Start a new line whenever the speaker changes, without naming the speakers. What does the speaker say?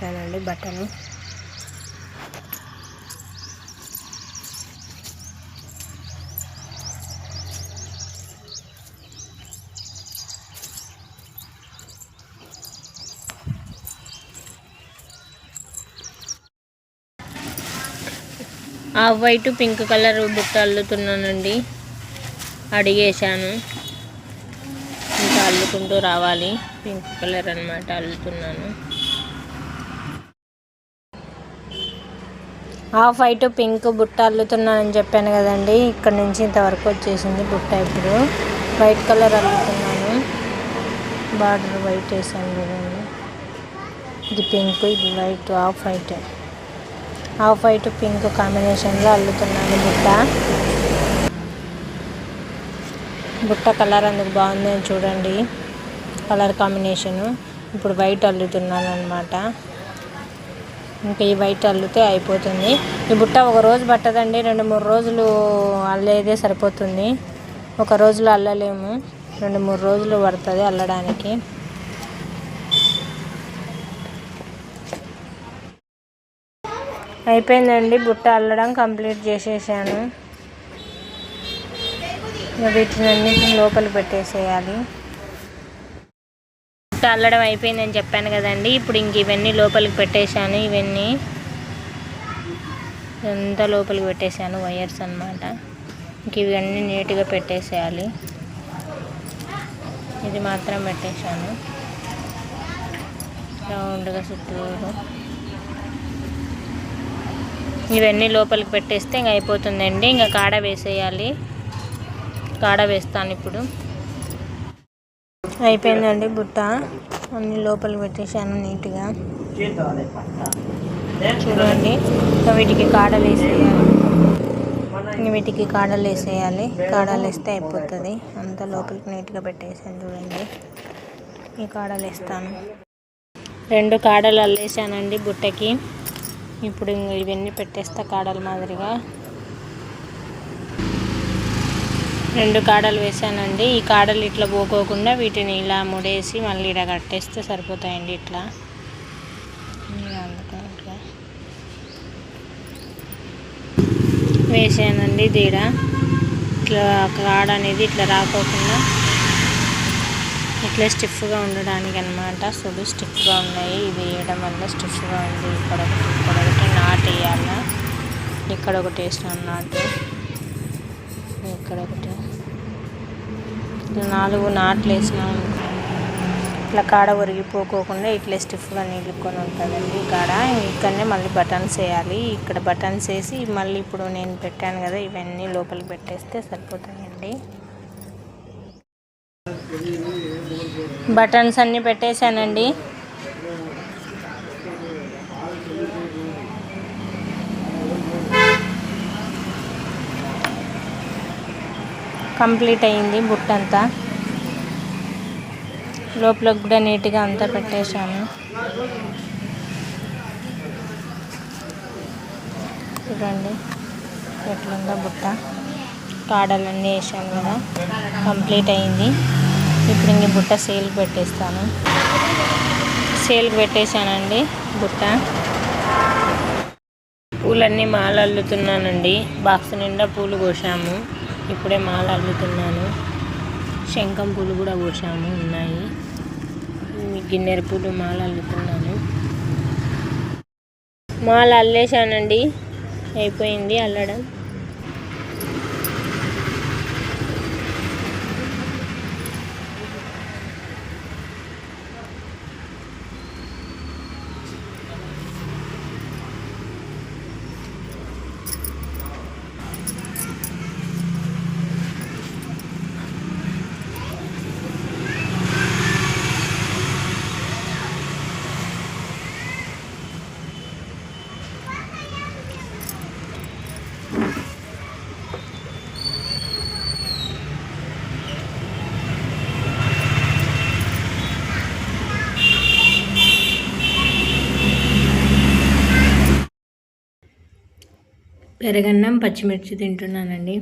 పెట్టేశానండి బట్టలు ఆ వైట్ పింక్ కలర్ బుట్ట అల్లుతున్నానండి. అడిగేశాను. ఇంకా అల్లుకుంటూ రావాలి. పింక్ కలర్ అనమాట అల్లుతున్నాను. హాఫ్ వైట్ పింక్ బుట్ట అల్లుతున్నానని చెప్పాను కదండి. ఇక్కడ నుంచి ఇంతవరకు వచ్చేసింది బుట్ట ఇప్పుడు. వైట్ కలర్ అల్లుతున్నాను. బార్డర్ వైట్ వేసాను కదండి. ఇది పింక్ ఇది white half white. Half white pink కాంబినేషన్లో అల్లుతున్నాను బుట్ట. బుట్ట కలర్ అందుకు బాగుంది చూడండి. Colour combination. ఇప్పుడు వైట్ అల్లుతున్నాను అనమాట ఇంకా ఈ వైట్ అల్లితే అయిపోతుంది. ఈ బుట్ట ఒక రోజు పట్టదండి రెండు మూడు రోజులు అల్లేదే సరిపోతుంది. ఒక రోజులో అల్లలేము రెండు మూడు రోజులు పడుతుంది అల్లడానికి. అయిపోయిందండి బుట్ట అల్లడం కంప్లీట్ చేసేసాను. వీటిని అన్నింటిని లోపల పెట్టేసేయాలి. బుట్ట అల్లడం అయిపోయిందని చెప్పాను కదండి. ఇప్పుడు ఇంక ఇవన్నీ లోపలికి పెట్టేశాను ఇవన్నీ ఇదంతా లోపలికి పెట్టేశాను వైర్స్ అనమాట ఇంక ఇవన్నీ నీట్గా పెట్టేసేయాలి. ఇది మాత్రం పెట్టేశాను. రౌండ్గా చుట్టూరు. ఇవన్నీ లోపలికి పెట్టేస్తే ఇంక అయిపోతుందండి. ఇంకా కాడ వేసేయాలి. కాడ వేస్తాను ఇప్పుడు. అయిపోయిందండి బుట్ట. అన్ని లోపలికి పెట్టేశాను నీట్గా. చూడండి. వీటికి కాడలు వేసేయాలి. వీటికి కాడలు వేసేయాలి. కాడలు వేస్తే అయిపోతుంది. అంతా లోపలికి నీట్గా పెట్టేసాను చూడండి. ఈ కాడలు వేస్తాను. రెండు కాడలు అల్లేసానండి బుట్టకి. ఇప్పుడు ఇవన్నీ పెట్టేస్తా కాడల మాదిరిగా. రెండు కాడలు వేసానండి ఈ కాడలు ఇట్లా పోకోకుండా వీటిని ఇలా ముడేసి మళ్ళీ ఇలా కట్టేస్తే సరిపోతాయండి ఇట్లా. వేసానండి దీడ ఇట్లా కాడ అనేది ఇట్లా రాకోకుండా ఇట్లా స్టిఫ్గా ఉండడానికి అనమాట సుడు స్టిఫ్గా ఉన్నాయి. ఇది వేయడం వల్ల స్టిఫ్గా ఉంది. ఇక్కడ ఒకటి ఇక్కడ ఒకటి నాటు వేయాల ఇక్కడ ఒకటి వేసినాను నాటు. ఇక్కడ ఒకటి నాలుగు నాట్లు వేసినాం ఇట్లా కాడ ఒరిగిపోకోకుండా ఇట్లా స్టిఫ్గా నిలుక్కొని ఉంటుందండి కాడ. ఇక్కడనే మళ్ళీ బటన్స్ వేయాలి. ఇక్కడ బటన్స్ వేసి మళ్ళీ ఇప్పుడు నేను పెట్టాను కదా ఇవన్నీ లోపలికి పెట్టేస్తే సరిపోతాయండి. బటన్స్ అన్నీ పెట్టేశానండి. కంప్లీట్ అయింది బుట్ట అంతా లోపల కూడా నీట్గా అంతా పెట్టేశాను. చూడండి ఎట్లుందో బుట్ట. కాడలన్నీ వేసాను కదా కంప్లీట్ అయింది. ఇప్పుడు ఇంక బుట్ట సేల్కి పెట్టేస్తాను. సేల్కి పెట్టేశానండి బుట్ట. పూలన్నీ మాలల్లుతున్నానండి. బాక్స్ నిండా పూలు కోసాము. ఇప్పుడే మాల అల్లుతున్నాను. శంఖం పూలు కూడా పోసాము ఉన్నాయి. గిన్నెర పూలు మాల అల్లుతున్నాను. మాల అల్లేశానండి. అయిపోయింది అల్లడం. పెరగన్నం పచ్చిమిర్చి తింటున్నానండి.